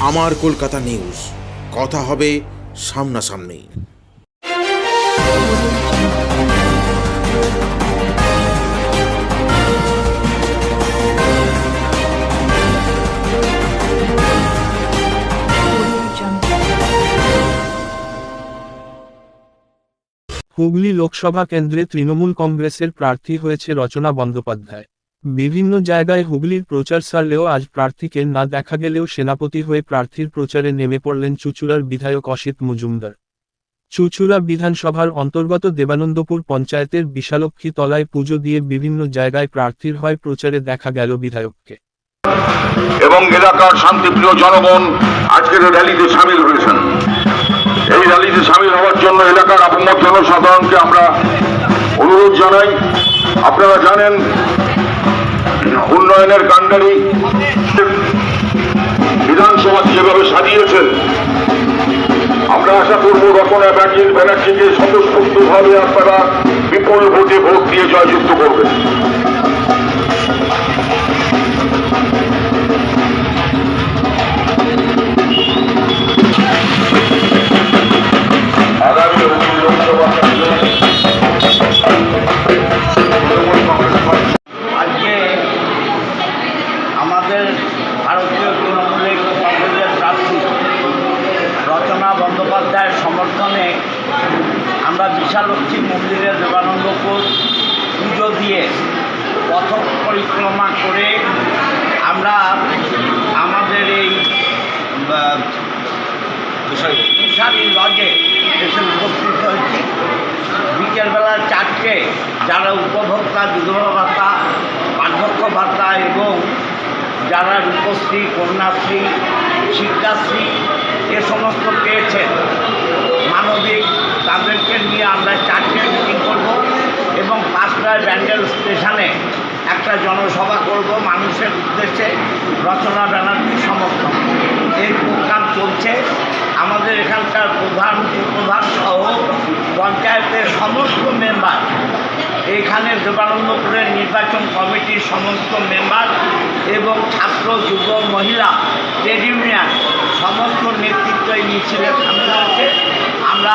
আমার কলকাতা নিউজ। কথা হবে সামনাসামনি। হুগলি লোকসভা কেন্দ্রে তৃণমূল কংগ্রেসের প্রার্থী হয়েছে রচনা বন্দ্যোপাধ্যায়। বিভিন্ন জায়গায় হুগলির প্রচার সারলেও আজ প্রার্থীকে না দেখা গেলেও সেনাপতি হয়ে প্রার্থীর প্রচারে নেমে পড়লেন চুচুড়ার বিধায়ক অসিত মজুমদার। চুচুড়া বিধানসভার অন্তর্গত দেবানন্দপুর পঞ্চায়েতের বিশালক্ষী তলায় পুজো দিয়ে বিভিন্ন জায়গায় প্রার্থীর হয় প্রচারে দেখা গেল বিধায়ককে। এবং এলাকার শান্তিপ্রিয় জনগণ আজকের র্যালিতে সামিল হয়েছেন। এই র্যালিতে সামিল হওয়ার জন্য এলাকার আপমত জনসাধারণকে আমরা অনুরোধ জানাই। আপনারা জানেন উন্নয়নের কাণ্ডারি বিধানসভা যেভাবে সাজিয়েছেন, আমরা আশা করব রচনা ব্যাটির ব্যানার্জিকে স্বতঃস্ফূর্তভাবে আপনারা বিপুল ভোটে ভোট দিয়ে জয়যুক্ত করবেন। বিশালক্ষী মন্দিরে দেবানন্দপুর পুজো দিয়ে পথ পরিক্রমা করে আমরা আমাদের এই বিশালী লজে এসে উপস্থিত হয়েছি। বিকেলবেলা চারটে যারা উপভোক্তা বিধবা ভাতা বার্ধক্য ভাতা এবং যারা রূপশ্রী কন্যাশ্রী শিক্ষাশ্রী এ সমস্ত পেয়েছেন পাঁচটায় ব্যান্ডেল স্টেশনে একটা জনসভা করব মানুষের উদ্দেশ্যে রচনা ব্যানার্জির সমর্থন। এই প্রোগ্রাম চলছে। আমাদের এখানকার প্রধান উপপ্রধান সহ পঞ্চায়েতের সমস্ত মেম্বার এইখানে দেবানন্দপুরের নির্বাচন কমিটির সমস্ত মেম্বার এবং ছাত্র, যুব, মহিলা, ট্রেড ইউনিয়ন, সমস্ত নেতৃত্ব এই মিছিলে সামিল হয়েছে। আমরা